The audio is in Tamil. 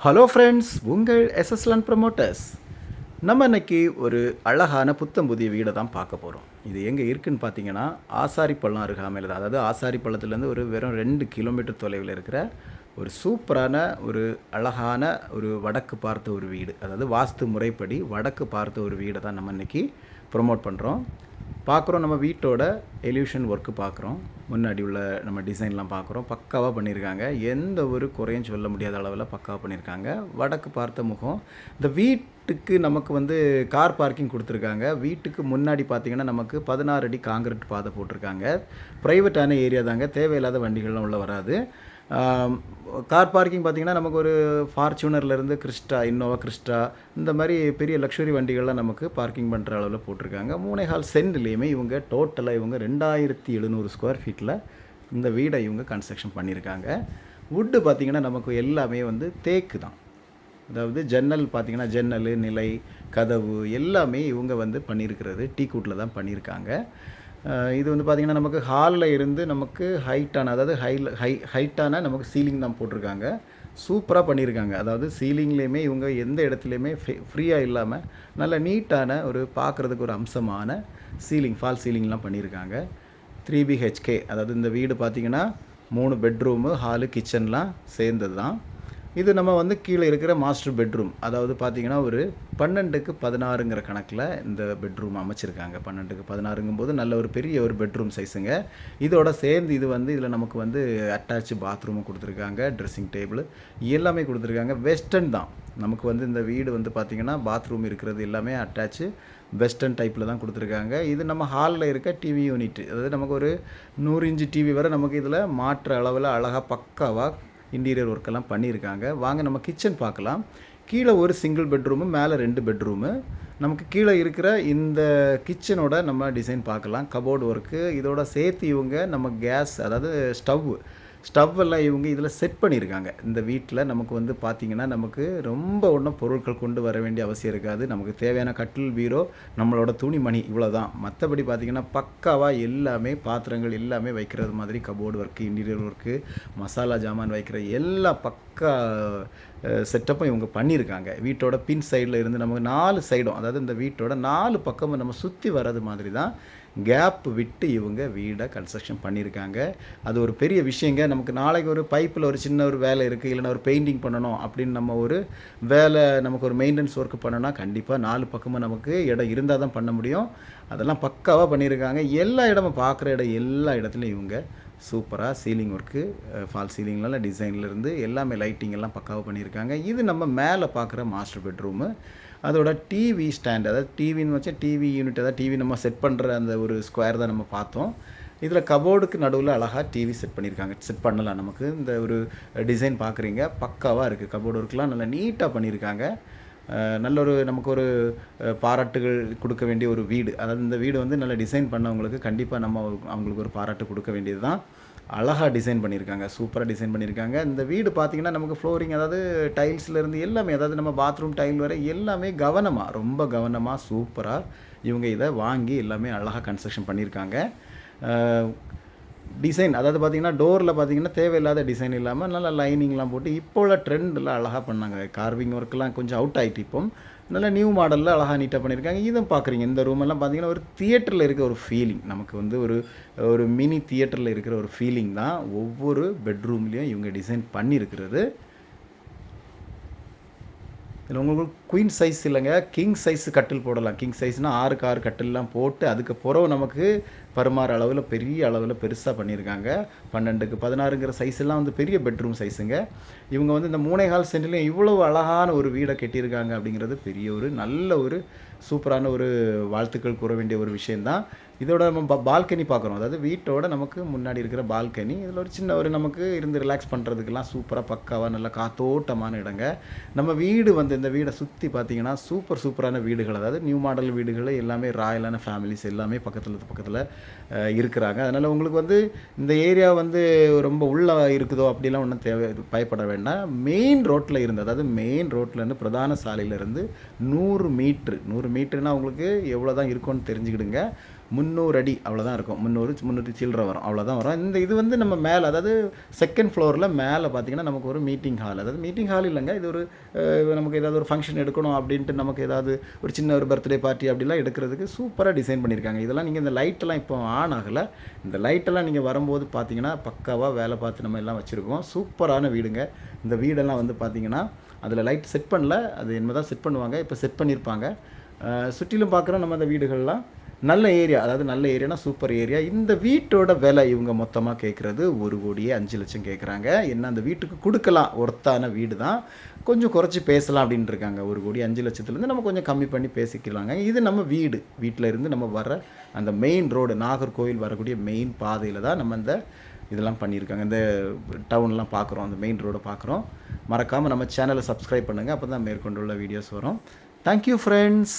ஹலோ ஃப்ரெண்ட்ஸ் உங்கள் எஸ்எஸ்லன் ப்ரமோட்டர்ஸ் நம்ம இன்னைக்கு ஒரு அழகான புத்தம் புதிய வீடை தான் பார்க்க போகிறோம் இது எங்கே இருக்குன்னு பார்த்தீங்கன்னா ஆசாரிப்பள்ளம் அருகாமையில் தான் அதாவது ஆசாரிப்பள்ளத்துலேருந்து ஒரு வெறும் ரெண்டு கிலோமீட்டர் தொலைவில் இருக்கிற ஒரு சூப்பரான ஒரு அழகான ஒரு வடக்கு பார்த்த ஒரு வீடு. அதாவது வாஸ்து முறைப்படி வடக்கு பார்த்த ஒரு வீடை தான் நம்ம இன்னைக்கு ப்ரொமோட் பண்ணுறோம் பார்க்குறோம் நம்ம வீட்டோட எலியூஷன் ஒர்க்கு பார்க்குறோம். முன்னாடி உள்ள நம்ம டிசைன்லாம் பார்க்குறோம். பக்காவாக பண்ணியிருக்காங்க. எந்த ஒரு குறையும் சொல்ல முடியாத அளவில் பக்காவாக பண்ணியிருக்காங்க. வடக்கு பார்த்த முகம். இந்த வீட்டுக்கு நமக்கு வந்து கார் பார்க்கிங் கொடுத்துருக்காங்க. வீட்டுக்கு முன்னாடி பார்த்தீங்கன்னா நமக்கு பதினாறு அடி காங்கிரீட் பாதை போட்டிருக்காங்க. ப்ரைவேட்டான ஏரியா தாங்க. தேவையில்லாத வண்டிகள்லாம் உள்ளே வராது. கார் பார்க்கிங் பார்த்திங்கன்னா நமக்கு ஒரு ஃபார்ச்சுனர்லேருந்து கிறிஸ்டா இன்னோவா கிறிஸ்டா இந்த மாதிரி பெரிய லக்ஸுரி வண்டிகள்லாம் நமக்கு பார்க்கிங் பண்ணுற அளவில் போட்டிருக்காங்க. மூணே ஹால் சென்ட்லேயுமே இவங்க டோட்டலாக இவங்க ரெண்டாயிரத்தி எழுநூறு ஸ்கொயர் ஃபீட்டில் இந்த வீடை இவங்க கன்ஸ்ட்ரக்ஷன் பண்ணியிருக்காங்க. வுட்டு பார்த்திங்கன்னா நமக்கு எல்லாமே வந்து தேக்கு தான். அதாவது ஜன்னல் பார்த்திங்கன்னா ஜன்னல் நிலை கதவு எல்லாமே இவங்க வந்து பண்ணியிருக்கிறது. டீ கூட்டில் தான் பண்ணியிருக்காங்க. இது வந்து பார்த்திங்கன்னா நமக்கு ஹாலில் இருந்து நமக்கு ஹைட்டான அதாவது ஹை ஹை ஹைட்டான நமக்கு சீலிங் தான் போட்டிருக்காங்க. சூப்பராக பண்ணியிருக்காங்க அதாவது சீலிங்லேயுமே இவங்க எந்த இடத்துலையுமே ஃப்ரீயாக இல்லாமல் நல்ல நீட்டான ஒரு பார்க்குறதுக்கு ஒரு அம்சமான சீலிங் ஃபால் சீலிங்லாம் பண்ணியிருக்காங்க த்ரீ பிஹெச்கே அதாவது இந்த வீடு பார்த்திங்கன்னா மூணு பெட்ரூமு ஹாலு கிச்சன்லாம் சேர்ந்தது தான் இது நம்ம வந்து கீழே இருக்கிற மாஸ்டர் பெட்ரூம் அதாவது பார்த்தீங்கன்னா ஒரு பன்னெண்டுக்கு பதினாறுங்கிற கணக்கில் இந்த பெட்ரூம் அமைச்சிருக்காங்க. பன்னெண்டுக்கு பதினாறுங்கும்போது நல்ல ஒரு பெரிய ஒரு பெட்ரூம் சைஸுங்க இதோட சேர்ந்து இது வந்து இதில் நமக்கு வந்து அட்டாச் பாத்ரூமும் கொடுத்துருக்காங்க ட்ரெஸ்ஸிங் டேபிள் எல்லாமே கொடுத்துருக்காங்க. வெஸ்டர்ன் தான். நமக்கு வந்து இந்த வீடு வந்து பார்த்திங்கன்னா பாத்ரூம் இருக்கிறது எல்லாமே அட்டாச்சு வெஸ்டர்ன் டைப்பில் தான் கொடுத்துருக்காங்க. இது நம்ம ஹாலில் இருக்க டிவி யூனிட் அதாவது நமக்கு ஒரு நூறு இன்ச்சு டிவி வரை நமக்கு இதில் மாற்ற அளவில் அழகாக பக்காவாக இன்டீரியர் ஒர்க்கெல்லாம் பண்ணியிருக்காங்க. வாங்க நம்ம கிச்சன் பார்க்கலாம். கீழே ஒரு சிங்கிள் பெட்ரூமு மேலே ரெண்டு பெட்ரூமு நமக்கு கீழே இருக்கிற இந்த கிச்சனோட நம்ம டிசைன் பார்க்கலாம். கபோர்டு ஒர்க்கு இதோட சேர்த்து இவங்க நம்ம கேஸ் அதாவது ஸ்டவ் ஸ்டவ் எல்லாம் இவங்க இதில் செட் பண்ணியிருக்காங்க. இந்த வீட்டில் நமக்கு வந்து பார்த்திங்கன்னா நமக்கு ரொம்ப ஒன்றும் பொருட்கள் கொண்டு வர வேண்டிய அவசியம் இருக்காது. நமக்கு தேவையான கட்டில் பீரோ நம்மளோட துணிமணி இவ்வளோ தான் மற்றபடி பார்த்திங்கன்னா பக்காவாக எல்லாமே பாத்திரங்கள் எல்லாமே வைக்கிறது மாதிரி cupboard work interior work masala ஜாமான் வைக்கிற எல்லா பக்கா செட்டப்பும் இவங்க பண்ணியிருக்காங்க. வீட்டோட பின் சைடில் இருந்து நமக்கு நாலு சைடும் அதாவது இந்த வீட்டோட நாலு பக்கமும் நம்ம சுற்றி வர்றது மாதிரி தான் கேப் விட்டு இவங்க வீடை கன்ஸ்ட்ரக்ஷன் பண்ணியிருக்காங்க. அது ஒரு பெரிய விஷயங்க. நமக்கு நாளைக்கு ஒரு பைப்பில் ஒரு சின்ன ஒரு வேலை இருக்குது இல்லைனா ஒரு பெயிண்டிங் பண்ணணும் அப்படின்னு நம்ம ஒரு வேலை நமக்கு ஒரு மெயின்டெனன்ஸ் ஒர்க் பண்ணோன்னா கண்டிப்பாக நாலு பக்கமும் நமக்கு இடம் இருந்தால் தான் பண்ண முடியும். அதெல்லாம் பக்காவாக பண்ணியிருக்காங்க. எல்லா இடமும் பார்க்குற இடம் எல்லா இடத்துலையும் இவங்க சூப்பராக சீலிங் ஒர்க்கு ஃபால் சீலிங்லாம் டிசைன்லேருந்து எல்லாமே லைட்டிங் எல்லாம் பக்காவாக பண்ணியிருக்காங்க. இது நம்ம மேலே பார்க்குற மாஸ்டர் பெட்ரூமு அதோட டிவி ஸ்டாண்ட் அதாவது டிவின்னு வச்சா டிவி யூனிட் அதாவது டிவி நம்ம செட் பண்ணுற அந்த ஒரு ஸ்கொயர் தான் நம்ம பார்த்தோம். இதில் கபோர்டுக்கு நடுவில் அழகாக டிவி செட் பண்ணியிருக்காங்க. செட் பண்ணலாம் நமக்கு. இந்த ஒரு டிசைன் பார்க்குறீங்க. பக்காவாக இருக்குது கபோர்டு ஒர்க்லாம் நல்லா நீட்டாக பண்ணியிருக்காங்க. நல்ல ஒரு நமக்கு ஒரு பாராட்டுகள் கொடுக்க வேண்டிய ஒரு வீடு. அதாவது இந்த வீடு வந்து நல்லா டிசைன் பண்ணவங்களுக்கு கண்டிப்பாக நம்ம அவங்களுக்கு ஒரு பாராட்டு கொடுக்க வேண்டியது தான் அழகாக டிசைன் பண்ணியிருக்காங்க சூப்பராக டிசைன் பண்ணியிருக்காங்க. இந்த வீடு பார்த்திங்கன்னா நமக்கு ஃப்ளோரிங் அதாவது டைல்ஸ்லேருந்து எல்லாமே அதாவது நம்ம பாத்ரூம் டைல் வரை எல்லாமே கவனமாக ரொம்ப கவனமாக சூப்பராக இவங்க இதை வாங்கி எல்லாமே அழகாக கன்ஸ்ட்ரக்ஷன் பண்ணியிருக்காங்க. டிசைன் அதாவது பார்த்தீங்கன்னா டோரில் பார்த்தீங்கன்னா தேவையில்லாத டிசைன் இல்லாமல் நல்லா லைனிங்லாம் போட்டு இப்போ உள்ள ட்ரெண்டில் அழகாக பண்ணாங்க. கார்விங் ஒர்க்லாம் கொஞ்சம் அவுட் ஆகிட்டு இப்போ. நல்ல நியூ மாடலில் அழகாக நீட்டாக பண்ணியிருக்காங்க இதுவும் பார்க்குறீங்க. இந்த ரூம் எல்லாம் பார்த்தீங்கன்னா ஒரு தியேட்டரில் இருக்க ஒரு ஃபீலிங் நமக்கு வந்து ஒரு ஒரு மினி தியேட்டரில் இருக்கிற ஒரு ஃபீலிங் தான் ஒவ்வொரு பெட்ரூம்லேயும் இவங்க டிசைன் பண்ணியிருக்கிறது. இதில் உங்களுக்கு குயின் சைஸ் இல்லைங்க. கிங் சைஸ் கட்டில் போடலாம். கிங் சைஸ்னால் ஆறுக்கு ஆறு கட்டில்லாம் போட்டு அதுக்கு பிறகு நமக்கு பருமாற அளவில் பெரிய அளவில் பெருசாக பண்ணியிருக்காங்க பன்னெண்டுக்கு பதினாறுங்கிற சைஸ்லாம் வந்து பெரிய பெட்ரூம் சைஸுங்க இவங்க வந்து இந்த மூணே கால் சென்ட்லேயும் இவ்வளவு அழகான ஒரு வீடை கட்டியிருக்காங்க அப்படிங்கிறது பெரிய ஒரு நல்ல ஒரு சூப்பரான ஒரு வாழ்த்துக்கள் கூற வேண்டிய ஒரு விஷயந்தான் இதோட நம்ம பால்கனி பார்க்குறோம் அதாவது வீட்டோட நமக்கு முன்னாடி இருக்கிற பால்கனி இதில் ஒரு சின்ன ஒரு நமக்கு இருந்து ரிலாக்ஸ் பண்ணுறதுக்கெல்லாம் சூப்பராக பக்காவாக நல்ல காத்தோட்டமான இடங்க. நம்ம வீடு வந்து இந்த வீடை சுற்றி பார்த்தீங்கன்னா சூப்பர் சூப்பரான வீடுகள். அதாவது நியூ மாடல் வீடுகள் எல்லாமே ராயலான ஃபேமிலிஸ் எல்லாமே பக்கத்தில் பக்கத்தில் இருக்கிறாங்க. அதனால் உங்களுக்கு வந்து இந்த ஏரியா வந்து ரொம்ப உள்ளே இருக்குதோ அப்படிலாம் ஒன்றும் தேவை பயப்பட வேண்டாம். மெயின் ரோட்டில் இருந்து அதாவது மெயின் ரோட்லேருந்து பிரதான சாலையிலேருந்து நூறு மீட்ரு நூறு மீட்டருனா உங்களுக்கு எவ்வளோ தான் இருக்கும்னு தெரிஞ்சுக்கிடுங்க. முந்நூறு அடி அவ்வளோதான் இருக்கும். முந்நூறு முந்நூற்றி சில்லற வரும். அவ்வளோதான் வரும். இந்த இது வந்து நம்ம மேலே அதாவது செகண்ட் ஃப்ளோரில் மேலே பார்த்தீங்கன்னா நமக்கு ஒரு மீட்டிங் ஹால் அதாவது மீட்டிங் ஹால் இல்லைங்க. இது ஒரு நமக்கு ஏதாவது ஒரு ஃபங்க்ஷன் எடுக்கணும் அப்படின்ட்டு நமக்கு ஏதாவது ஒரு சின்ன ஒரு பர்த்டே பார்ட்டி அப்படிலாம் எடுக்கிறதுக்கு சூப்பராக டிசைன் பண்ணியிருக்காங்க இதெல்லாம் நீங்கள் இந்த லைட்டெல்லாம் இப்போ ஆன் ஆகலை. இந்த லைட்டெல்லாம் நீங்கள் வரும்போது பார்த்தீங்கன்னா பக்காவாக வேலை பார்த்து நம்ம எல்லாம் வச்சுருக்கோம். சூப்பரான வீடுங்க. இந்த வீடெல்லாம் வந்து பார்த்திங்கன்னா அதில் லைட் செட் பண்ணல. அது என்ன தான் செட் பண்ணுவாங்க. இப்போ செட் பண்ணியிருப்பாங்க சுற்றிலும் பார்க்குறோம் நம்ம அந்த வீடுகள்லாம் நல்ல ஏரியா அதாவது நல்ல ஏரியானா சூப்பர் ஏரியா இந்த வீட்டோட விலை இவங்க மொத்தமாக கேட்குறது ஒரு கோடியே அஞ்சு லட்சம் கேட்குறாங்க என்ன அந்த வீட்டுக்கு கொடுக்கலாம் ஒர்த்தான வீடு தான் கொஞ்சம் குறைச்சி பேசலாம் அப்படின்ட்டு இருக்காங்க. ஒரு கோடி அஞ்சு லட்சத்துலேருந்து நம்ம கொஞ்சம் கம்மி பண்ணி பேசிக்கலாங்க. இது நம்ம வீடு. வீட்டில் இருந்து நம்ம வர அந்த மெயின் ரோடு நாகர்கோவில் வரக்கூடிய மெயின் பாதையில் தான் நம்ம இந்த இதெல்லாம் பண்ணியிருக்காங்க. இந்த டவுன்லாம் பார்க்குறோம் அந்த மெயின் ரோடை பார்க்குறோம். மறக்காமல் நம்ம சேனலை சப்ஸ்கிரைப் பண்ணுங்கள் அப்போ தான் மேற்கொண்டுள்ள வீடியோஸ் வரும். Thank you friends